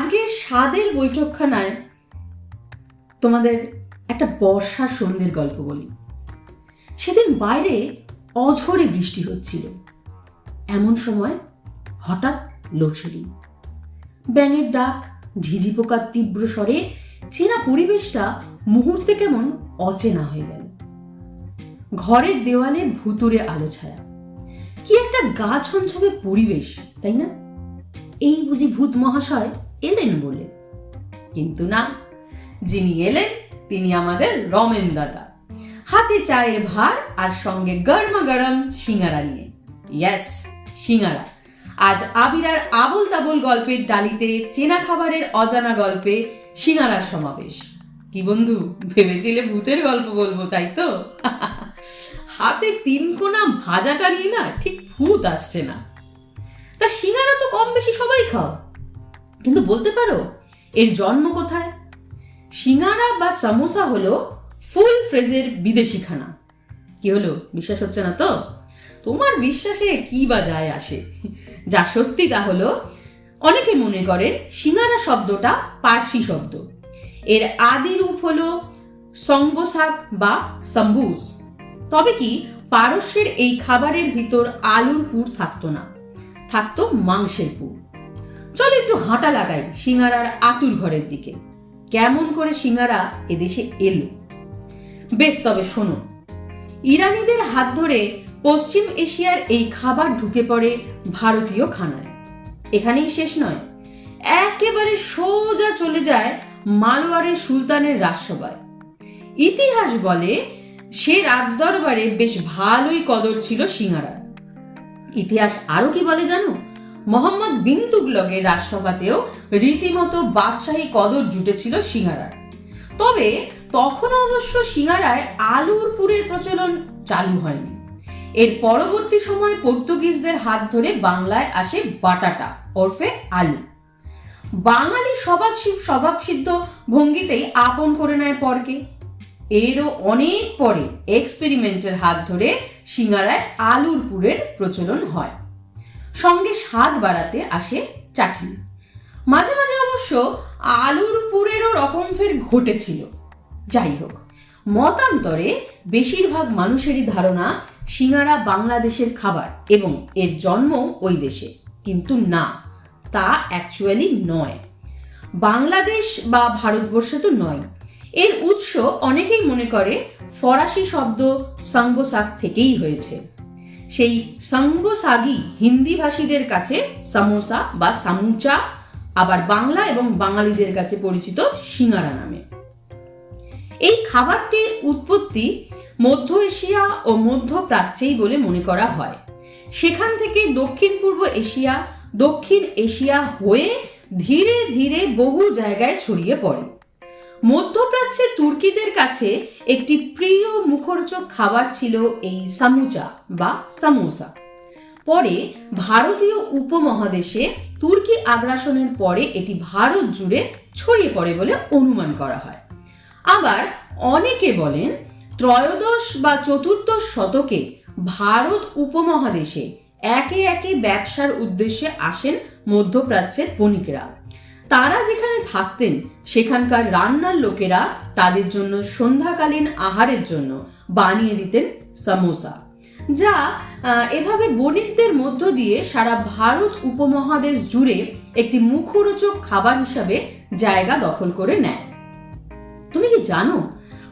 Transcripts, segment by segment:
আজকে স্বাদের বৈঠকখানায় তোমাদের একটা বর্ষার সন্ধ্যের গল্প বলি। সেদিন বাইরে অঝরে বৃষ্টি হচ্ছিল। এমন সময় হঠাৎ লোডশেডিং ব্যাঙের ডাক, ঝিঝি পোকার তীব্র স্বরে চেনা পরিবেশটা মুহূর্তে কেমন অচেনা হয়ে গেল। ঘরের দেওয়ালে ভুতুরে আলো ছায়া। কি একটা গা ছমছমে পরিবেশ, তাই না? এই বুঝি ভূত মহাশয় এলেন বলে। কিন্তু না, যিনি এলেন, তিনি আমাদের রমেন দাদা। হাতে চায়ের ভার আর সঙ্গে গরমা গরম সিঙ্গারা নিয়ে। ইয়াস, সিঙ্গারা। আজ আবিরার আবল তাবল গল্পের ডালিতে চেনা খাবারের অজানা গল্পে সিঙ্গারার সমাবেশ। কি বন্ধু, ভেবেছিলে ভূতের গল্প বলব, তাই তো? হাতে তিন কোনা ভাজাটা নিয়ে না ঠিক ভূত আসছে না। তা সিঙ্গারা তো কম বেশি সবাই খাও। কিন্তু বলতে পারো, এর জন্ম কোথায়? সিঙ্গারা বা সামোসা হলো ফুল ফ্রেজের বিদেশি খানা। কি হলো? বিশ্বাস হচ্ছে না তো? তোমার বিশ্বাসে কি বা যায় আসে? যা সত্যি তা হলো, অনেকে মনে করেন সিঙ্গারা শব্দটা পার্সি শব্দ। এর আদি রূপ হলো সংবসাক বা সাম্বুস। তবে কি পারস্যের এই খাবারের ভিতর আলুর পুর থাকতো না, থাকতো মাংসের পুর। চলো একটু হাঁটা লাগাই সিঙ্গারার আতুর ঘরের দিকে। কেমন করে সিঙ্গারা এদেশে এলো? বেশ, তবে শোনো, ইরানিদের হাত ধরে পশ্চিম এশিয়ার এই খাবার ঢুকে পড়ে ভারতীয় খানায়। এখানেই শেষ নয়, একেবারে সোজা চলে যায় মালোয়ারের সুলতানের রাজসভায়। ইতিহাস বলে সে রাজদরবারে বেশ ভালোই কদর ছিল সিঙ্গারার। ইতিহাস আরও কি বলে জানো? মোহাম্মদ বিন তুগলকের রাজসভাতেও রীতিমতো বাদশাহী কদর জুটেছিল সিঙ্গারার। তবে তখন অবশ্য সিঙ্গারায় আলুর পুরের প্রচলন চালু হয়নি। এর পরবর্তী সময় পর্তুগিজদের হাত ধরে বাংলায় আসে বাটাটা, ওরফে আলু। বাঙালি স্বভাব স্বভাবসিদ্ধ ভঙ্গিতেই আপন করে নেয় পরকে। এরও অনেক পরে এক্সপেরিমেন্টের হাত ধরে সিঙ্গারায় আলুর পুরের প্রচলন হয়। সঙ্গে স্বাদ বাড়াতে আসে চাটনি। মাঝে মাঝে অবশ্য আলুর পুরেরও রকম ফের ঘটেছিল। যাই হোক, মতান্তরে বেশিরভাগ মানুষেরই ধারণা সিঙ্গারা বাংলাদেশের খাবার এবং এর জন্ম ওই দেশে। কিন্তু না, তা অ্যাকচুয়ালি নয়। বাংলাদেশ বা ভারতবর্ষে তো নয়। এর উৎস অনেকেই মনে করে ফরাসি শব্দ সাংবোসাক থেকেই হয়েছে। সেই সাংবোসাগি হিন্দি ভাষীদের কাছে সামোসা বা সামুচা, আবার বাংলা এবং বাঙালিদের কাছে পরিচিত সিঙ্গারা নামে। এই খাবারটির উৎপত্তি মধ্য এশিয়া ও মধ্য প্রাচ্যেই বলে মনে করা হয়। সেখান থেকে দক্ষিণ পূর্ব এশিয়া, দক্ষিণ এশিয়া হয়ে ধীরে ধীরে বহু জায়গায় ছড়িয়ে পড়ে। মধ্যপ্রাচ্যে তুর্কিদের কাছে একটি প্রিয় মুখরোচক খাবার ছিল এই সামুচা বা সামোসা। পরে ভারতীয় উপমহাদেশে তুর্কি আগ্রাসনের পরে এটি ভারত জুড়ে ছড়িয়ে পড়ে বলে অনুমান করা হয়। আবার অনেকে বলেন ত্রয়োদশ বা চতুর্দশ শতকে ভারত উপমহাদেশে একে একে ব্যবসার উদ্দেশ্যে আসেন মধ্যপ্রাচ্যের বণিকরা। তারা যেখানে থাকতেন, সেখানকার রান্নার লোকেরা তাদের জন্য সন্ধ্যাকালীন আহারের জন্য বানিয়ে দিতেন সামোসা, যা এভাবে বণিকদের মধ্য দিয়ে সারা ভারত উপমহাদেশ জুড়ে একটি মুখরোচক খাবার হিসাবে জায়গা দখল করে নেয়। তুমি কি জানো,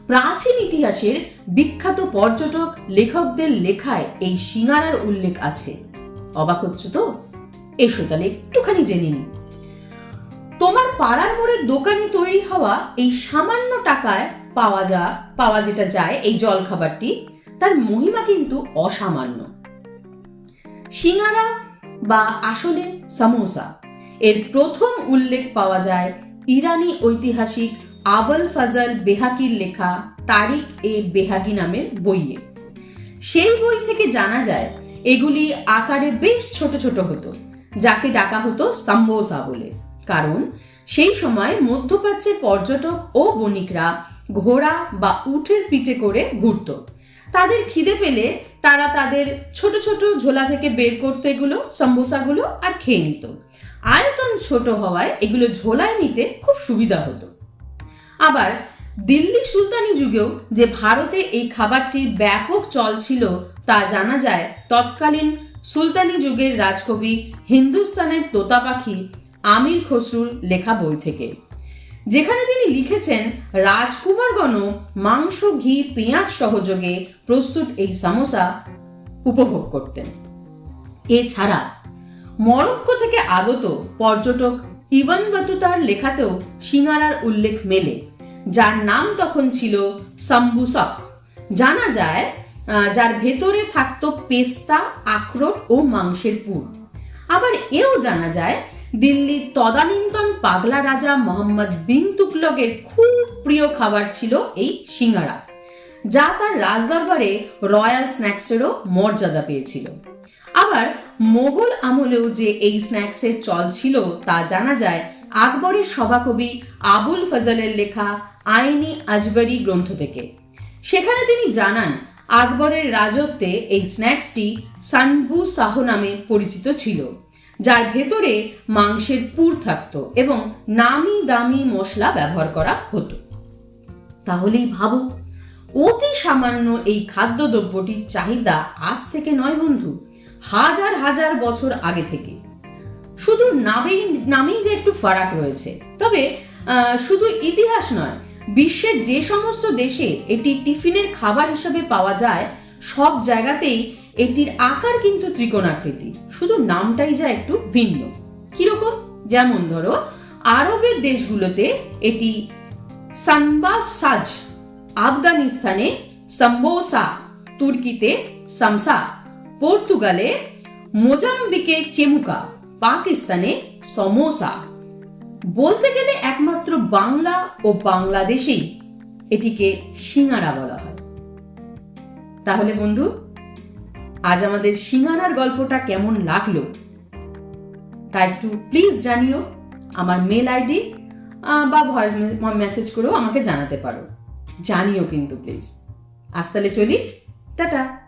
প্রাচীন ইতিহাসের বিখ্যাত পর্যটক লেখকদের লেখায় এই সিঙ্গারার উল্লেখ আছে? অবাক হচ্ছে তো? এসো তাহলে একটুখানি জেনে নিই। তোমার পাড়ার মোড়ে দোকানে তৈরি হওয়া এই সামান্য টাকায় পাওয়া যা, পাওয়া যেটা যায় এই জল খাবারটি তার মহিমা কিন্তু অসামান্য। সিঙ্গারা বা আসলে সামোসা, এর প্রথম উল্লেখ পাওয়া যায় ইরানি ঐতিহাসিক আবল ফাজল বেহাকির লেখা তারিক এ বেহাগি নামের বইয়ে। সেই বই থেকে জানা যায়, এগুলি আকারে বেশ ছোট ছোট হতো, যাকে ডাকা হতো সাম্বোসা বলে। কারণ সেই সময় মধ্যপ্রাচ্যের পর্যটক ও বণিকরা ঘোড়া বা উটের পিঠে করে ঘুরত। তাদের খিদে পেলে তারা তাদের ছোট ছোট ঝোলা থেকে বের করতো এগুলো, সাম্বোসাগুলো আর খেয়ে নিত। আয়তন ছোট হওয়ায় এগুলো ঝোলায় নিতে খুব সুবিধা হতো। আবার দিল্লি সুলতানি যুগেও যে ভারতে এই খাবারটির ব্যাপক চল ছিল তা জানা যায়, তৎকালীন সুলতানি যুগের রাজকবি হিন্দুস্তানের তোতা পাখি আমির খসরুর লেখা বই থেকে। যেখানে তিনি লিখেছেন রাজকুমারগণ মাংস, ঘি, পেঁয়াজ সহযোগে প্রস্তুত এই সামোসা উপভোগ করতেন। এছাড়া মরক্কো থেকে আগত পর্যটক ইভান বাতুতার লেখাতেও সিঙ্গারার উল্লেখ মেলে, যার নাম তখন ছিল সাম্বুসক। জানা যায় যার ভেতরে থাকতো পেস্তা, আখরোট ও মাংসের পুর। আবার এও জানা যায় দিল্লির তদানীন্তন পাগলা রাজা মোহাম্মদ বিন তুগলকের খুব প্রিয় খাবার ছিল এই সিঙ্গারা, যা তার রাজদরবারে রয়্যাল স্ন্যাক্সেরও মর্যাদা পেয়েছিল। আবার মোগল আমলেও যে এই স্ন্যাক্সের চল ছিল তা জানা যায় আকবরের সভাকবি আবুল ফজলের লেখা আইনি আজবরি গ্রন্থ থেকে। সেখানে তিনি জানান, আকবরের রাজত্বে এই স্ন্যাক্সটি সানবু সাহ নামে পরিচিত ছিল। যার ভেতরে মাংসের পুর থাকতো এবং নামি দামি মশলা ব্যবহার করা হতো। তাহলেই ভাবো, অতি সামান্য এই খাদ্যদ্রব্যটির চাহিদা আজ থেকে নয় বন্ধু, হাজার হাজার বছর আগে থেকে। শুধু নামেই নামেই যে একটু ফারাক রয়েছে, তবে শুধু ইতিহাস নয়, বিশ্বের যে সমস্ত দেশে এটি টিফিনের খাবার হিসেবে পাওয়া যায়, সব জায়গাতেই এটির আকার কিন্তু ত্রিকোণাকৃতি, শুধু নামটাই যা একটু ভিন্ন। কীরকম? যেমন ধরো, আরবের দেশগুলোতে এটি সানবা সাজ আফগানিস্তানে সাম্বোসা, তুর্কিতে সামসা, পর্তুগালে মোজাম্বিকে চেমুকা, পাকিস্তানে সমোসা। বলতে গেলে একমাত্র বাংলা ও বাংলাদেশেই এটিকে সিঙ্গারা বলা হয়। তাহলে বন্ধু আজ আমাদের সিঙ্গানার গল্পটা কেমন লাগল তা একটু প্লিজ জানিও। আমার মেল আইডি বা ভয়েস মেসেজ করেও আমাকে জানাতে পারো। জানিও কিন্তু প্লিজ আজ তাহলে চলি। টাটা।